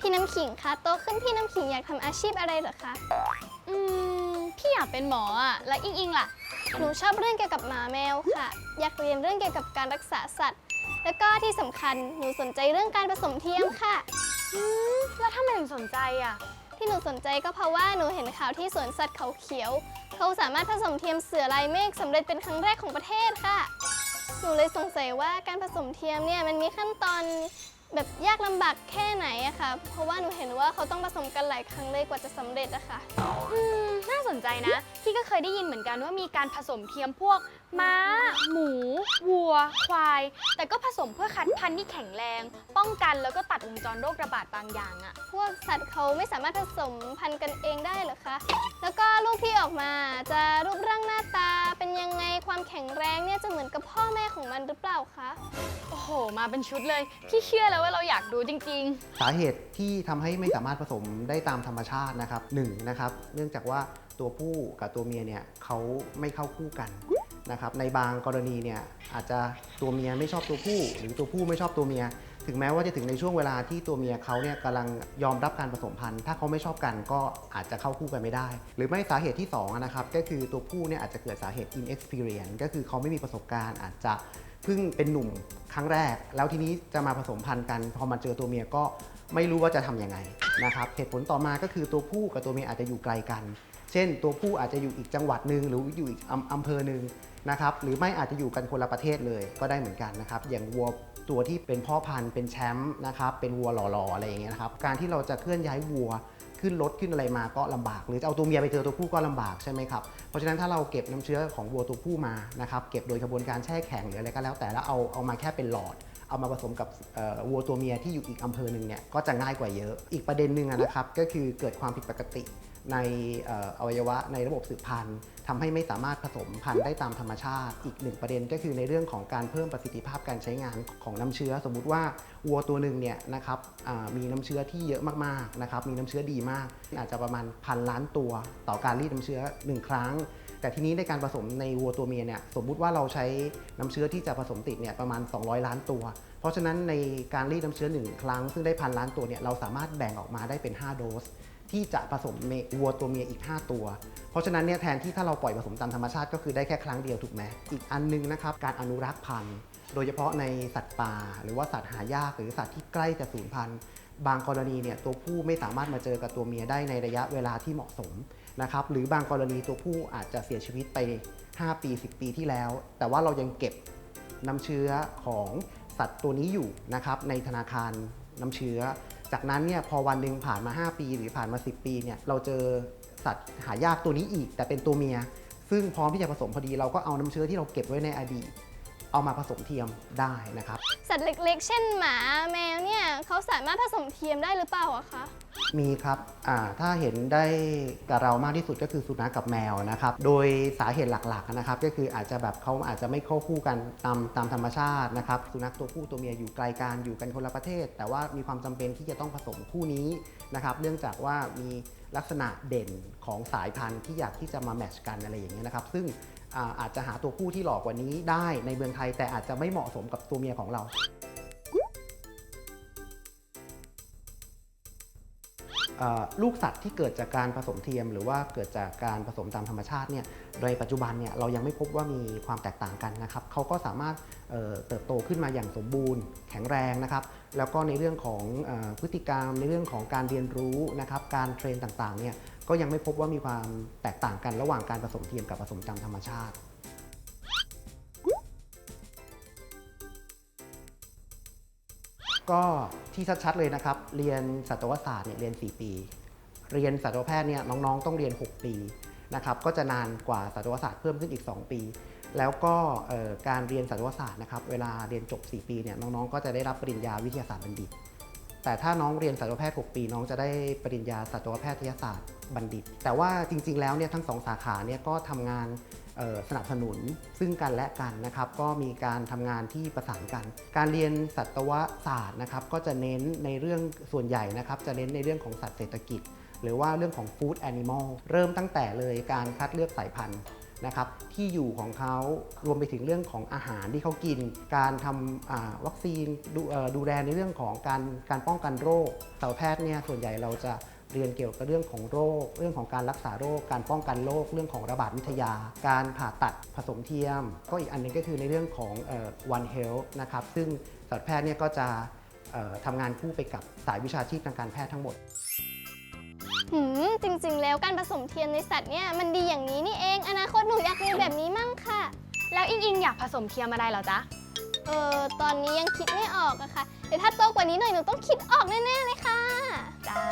พี่น้ำขิงคะโตขึ้นพี่น้ำขิงอยากทำอาชีพอะไรเหรอคะ อืม พี่อยากเป็นหมออะแล้วอิงอิงล่ะ หนูชอบเรื่องเกี่ยวกับหมาแมวค่ะ อยากเรียนเรื่องเกี่ยวกับการรักษาสัตว์ แล้วก็ที่สำคัญหนูสนใจเรื่องการผสมเทียมค่ะ อืม แล้วทำไมถึงสนใจอะ ที่หนูสนใจก็เพราะว่าหนูเห็นข่าวที่สวนสัตว์เขาเขียว เขาสามารถผสมเทียมเสือลายเมฆสำเร็จเป็นครั้งแรกของประเทศค่ะ หนูเลยสงสัยว่าการผสมเทียมเนี่ยมันมีขั้นตอนแบบยากลำบากแค่ไหนอะค่ะ เพราะว่าหนูเห็นว่าเขาต้องผสมกันหลายครั้งเลยกว่าจะสำเร็จอะค่ะ อืมน่าสนใจนะ พี่ก็เคยได้ยินเหมือนกันว่ามีการผสมเทียมพวก ม้า หมู วัว ควาย แต่ก็ผสมเพื่อคัดพันธุ์ที่แข็งแรง ป้องกันแล้วก็ตัดวงจรโรคระบาดบางอย่างอะพวกสัตว์เขาไม่สามารถผสมพันธุ์กันเองได้เหรอคะ แล้วก็ลูกที่ออกมาจะรูปร่าง ความแข็งแรงเนี่ยจะเหมือนกับพ่อแม่ของมันหรือเปล่าคะ โอ้โห มาเป็นชุดเลย พี่เชื่อแล้วว่าเราอยากดูจริง สาเหตุที่ทำให้ไม่สามารถผสมได้ตามธรรมชาตินะครับหนึ่งนะครับ เนื่องจากว่าตัวผู้กับตัวเมียเนี่ยเขาไม่เข้าคู่กันนะครับ ในบางกรณีเนี่ยอาจจะตัวเมียไม่ชอบตัวผู้ หรือตัวผู้ไม่ชอบตัวเมีย ถึงแม้ว่าจะถึงในช่วงเวลาที่ตัวเมียเขาเนี่ยกำลังยอมรับการผสมพันธุ์ ถ้าเขาไม่ชอบกันก็อาจจะเข้าคู่กันไม่ได้ หรือไม่สาเหตุที่สองนะครับก็คือตัวผู้เนี่ยอาจจะเกิดสาเหตุ inexperience ก็คือเขาไม่มีประสบการณ์ อาจจะเพิ่งเป็นหนุ่มครั้งแรก แล้วทีนี้จะมาผสมพันธุ์กัน พอมาเจอตัวเมียก็ไม่รู้ว่าจะทำยังไงนะครับเหตุผลต่อมาก็คือตัวผู้กับตัวเมียอาจจะอยู่ไกลกัน เช่น ตัวผู้อาจจะอยู่อีกจังหวัดหนึ่งหรืออยู่อีกอำเภอหนึ่งนะครับหรือไม่อาจจะอยู่กันคนละประเทศเลยก็ได้เหมือนกันนะครับอย่างวัวตัวที่เป็นพ่อพันธุ์เป็นแชมป์นะครับเป็นวัวหล่อๆอะไรอย่างเงี้ยนะครับการที่เราจะเคลื่อนย้ายวัวขึ้นรถขึ้นอะไรมาก็ลำบาก หรือจะเอาตัวเมียไปเจอตัวผู้ก็ลำบากใช่ไหมครับเพราะฉะนั้นถ้าเราเก็บน้ำเชื้อของวัวตัวผู้มานะครับเก็บโดยกระบวนการแช่แข็งหรืออะไรก็แล้ว แต่แล้วเอาเอามาแค่เป็นหลอด เอามาผสมกับวัวตัวเมียที่อยู่อีกอำเภอหนึ่งเนี่ยก็จะง่ายกว่าเยอะ อีกประเด็นหนึ่งนะครับก็คือเกิดความผิดปกติ ในอวัยวะในระบบสืบพันธุ์ทำให้ไม่สามารถผสมพันธุ์ได้ตามธรรมชาติ อีกหนึ่งประเด็นก็คือในเรื่องของการเพิ่มประสิทธิภาพการใช้งานของน้ำเชื้อ สมมุติว่าวัวตัวหนึ่งเนี่ยนะครับมีน้ำเชื้อที่เยอะมากๆนะครับมีน้ำเชื้อดีมาก อาจจะประมาณพันล้านตัว ต่อการรีดน้ำเชื้อ 1 ครั้ง แต่ทีนี้ในการผสมในวัวตัวเมียเนี่ยสมมุติว่าเราใช้น้ำเชื้อที่จะผสมติดเนี่ยประมาณ 200 ล้านตัว เพราะฉะนั้นในการรีดน้ำเชื้อ 1 ครั้ง ซึ่งได้พันล้านตัวเนี่ยเราสามารถแบ่งออกมาได้เป็น 5 โดส ที่จะผสมวัวตัวเมียอีก 5 ตัว เพราะฉะนั้นเนี่ยแทนที่ถ้าเราปล่อยผสมตามธรรมชาติก็คือได้แค่ครั้งเดียวถูกไหมอีกอันนึงนะครับการอนุรักษ์พันธุ์ โดยเฉพาะในสัตว์ป่า หรือว่าสัตว์หายากหรือสัตว์ที่ใกล้จะสูญพันธุ์บางกรณีเนี่ยตัวผู้ไม่สามารถมาเจอกับตัวเมียได้ในระยะเวลาที่เหมาะสมนะครับหรือบางกรณีตัวผู้อาจจะเสียชีวิตไป 5 ปี 10 ปีที่แล้ว แต่ว่าเรายังเก็บน้ำเชื้อของสัตว์ตัวนี้อยู่นะครับในธนาคารน้ำเชื้อ จากนั้นเนี่ยพอวันหนึ่งผ่านมา 5 ปี หรือผ่านมา 10 ปีเนี่ยเราเจอสัตว์หายากตัวนี้อีก แต่เป็นตัวเมีย ซึ่งพร้อมที่จะผสมพอดีเราก็เอาน้ำเชื้อที่เราเก็บไว้ในอดีต เอามาผสมเทียมได้นะครับ สัตว์เล็กๆ เช่นหมาแมวเนี่ยเขาสามารถผสมเทียมได้หรือเปล่าอะคะ มีครับอ่าถ้าเห็นได้กับเรามากที่สุดก็คือสุนัขกับแมวนะครับ โดยสาเหตุหลักๆนะครับ ก็คืออาจจะแบบเขาอาจจะไม่เข้าคู่กันตามตามธรรมชาตินะครับ สุนัขตัวผู้ตัวเมียอยู่ไกลกันอยู่กันคนละประเทศ แต่ว่ามีความจำเป็นที่จะต้องผสมคู่นี้นะครับ เนื่องจากว่ามีลักษณะเด่นของสายพันธุ์ที่อยากที่จะมาแมทช์กันอะไรอย่างเงี้ยนะครับ ซึ่ง อาอาจจะหาตัวผู้ที่หลอกกว่านี้ได้ในเมืองไทย แต่อาจจะไม่เหมาะสมกับตัวเมียของเรา ลูกสัตว์ที่เกิดจากการผสมเทียม หรือว่าเกิดจากการผสมตามธรรมชาติเนี่ยโดยปัจจุบันเนี่ยเรายังไม่พบว่ามีความแตกต่างกันนะครับเขาก็สามารถเติบโตขึ้นมาอย่างสมบูรณ์ แข็งแรงนะครับแล้วก็ในเรื่องของอพฤติกรรม ในเรื่องของการเรียนรู้นะครับการเทรนต่างๆเนี่ยก็ยังไม่พบว่ามีความแตกต่างกันระหว่างการผสมเทียมกับผสมตามธรรมชาติ ก็ที่ชัดๆเลยนะครับ เรียนสัตวศาสตร์เนี่ยเรียน 4 ปี เรียนสัตวแพทย์เนี่ยน้องๆต้องเรียน 6 ปีนะครับก็จะนานกว่าสัตวศาสตร์เพิ่มขึ้นอีก 2 ปี แล้วก็การเรียนสัตวศาสตร์นะครับเวลาเรียนจบ 4 ปีเนี่ยน้องๆก็จะได้รับปริญญาวิทยาศาสตร์บัณฑิต แต่ถ้าน้องเรียนสัตวแพทย์ 6 ปี น้องจะได้ปริญญาสัตวแพทยศาสตร์บัณฑิต แต่ว่าจริง ๆ แล้วเนี่ยทั้งสองสาขาเนี่ยก็ทำงานสนับสนุนซึ่งกันและกันนะครับ ก็มีการทำงานที่ประสานกัน การเรียนสัตวศาสตร์นะครับ ก็จะเน้นในเรื่องส่วนใหญ่นะครับ จะเน้นในเรื่องของสัตว์เศรษฐกิจ หรือว่าเรื่องของฟู้ดแอนิมอลเริ่มตั้งแต่เลยการคัดเลือกสายพันธุ์ นะครับที่อยู่ของเขารวมไปถึงเรื่องของอาหารที่เขากิน การทำวัคซีนดูเอ่อดูแลในเรื่องของการการป้องกันโรคสัตวแพทย์เนี่ยส่วนใหญ่เราจะเรียนเกี่ยวกับเรื่องของโรค เรื่องของการรักษาโรค การป้องกันโรค เรื่องของระบาดวิทยา การผ่าตัดผสมเทียม ก็อีกอันหนึงก็คือในเรื่องของ One Health นะครับซึ่งสัตวแพทย์เนี่ยก็จะทำงานคู่ไปกับสายวิชาชีพทางการแพทย์ทั้งหมด หืมจริงๆ แล้วการผสมเทียมในสัตว์เนี่ยมันดีอย่างนี้นี่เอง อนาคตหนูอยากเรียนแบบนี้มั่งค่ะ แล้วอิงอิงอยากผสมเทียมอะไรเหรอจ๊ะ เออตอนนี้ยังคิดไม่ออกอะค่ะ เดี๋ยวถ้าโตกว่านี้หน่อยหนูต้องคิดออกแน่ๆเลยค่ะ จ้า